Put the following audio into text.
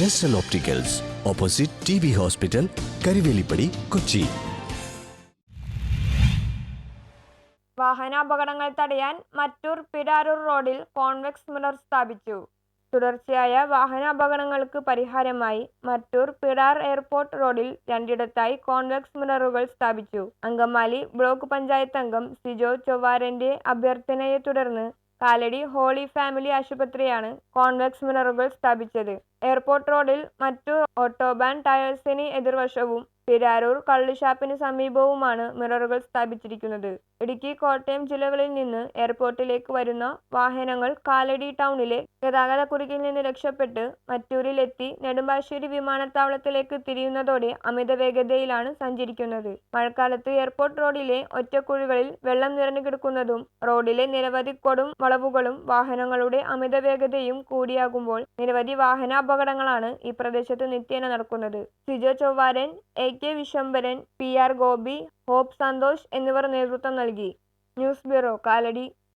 Jestal opticals opposite T B hospital Karivelippady Kochi വാഹനാപകടങ്ങൾ തടയാൻ മറ്റൂർ പിരാരൂർ റോഡിൽ convex mirror സ്ഥാപിച്ചു. തുടർച്ചയായ വാഹനാപകടങ്ങൾക്ക് പരിഹാരമായി മറ്റൂർ പിടാർ എയർപോർട്ട് റോഡിൽ രണ്ടിടത്തായി കോൺവെക്സ് മിററുകൾ സ്ഥാപിച്ചു. അങ്കമാലി ബ്ലോക്ക് പഞ്ചായത്ത് അംഗം സിജോ ചൊവ്വാരന്റെ അഭ്യർത്ഥനയെ തുടർന്ന് കാലടി ഹോളി ഫാമിലി ആശുപത്രിയാണ് കോൺവെക്സ് മിററുകൾ സ്ഥാപിച്ചത്. എയർപോർട്ട് റോഡിൽ മറ്റു ഓട്ടോബാൻ ടയേഴ്സിന് എതിർവശവും പിരാരൂർ കള്ളുഷാപ്പിന് സമീപവുമാണ് മിററുകൾ സ്ഥാപിച്ചിരിക്കുന്നത്. ഇടുക്കി കോട്ടയം ജില്ലകളിൽ നിന്ന് എയർപോർട്ടിലേക്ക് വരുന്ന വാഹനങ്ങൾ കാലടി ടൗണിലെ ഗതാഗത ഗതാഗതക്കുരുക്കിൽ നിന്ന് രക്ഷപ്പെട്ട് മറ്റൂരിലെത്തി നെടുമ്പാശ്ശേരി വിമാനത്താവളത്തിലേക്ക് തിരിയുന്നതോടെ അമിത വേഗതയിലാണ് സഞ്ചരിക്കുന്നത്. മഴക്കാലത്ത് എയർപോർട്ട് റോഡിലെ ഒറ്റക്കുഴികളിൽ വെള്ളം നിറഞ്ഞു കിടക്കുന്നതും റോഡിലെ നിരവധി കൊടും വളവുകളും വാഹനങ്ങളുടെ അമിത വേഗതയും കൂടിയാകുമ്പോൾ നിരവധി വാഹനാപകടങ്ങളാണ് ഈ പ്രദേശത്ത് നിത്യേന നടക്കുന്നത്. Sijo Chowwaran A K Viswambharan P R Gopi Hope Santhosh എന്നിവർ നേതൃത്വം നൽകി. News bureau Kalady.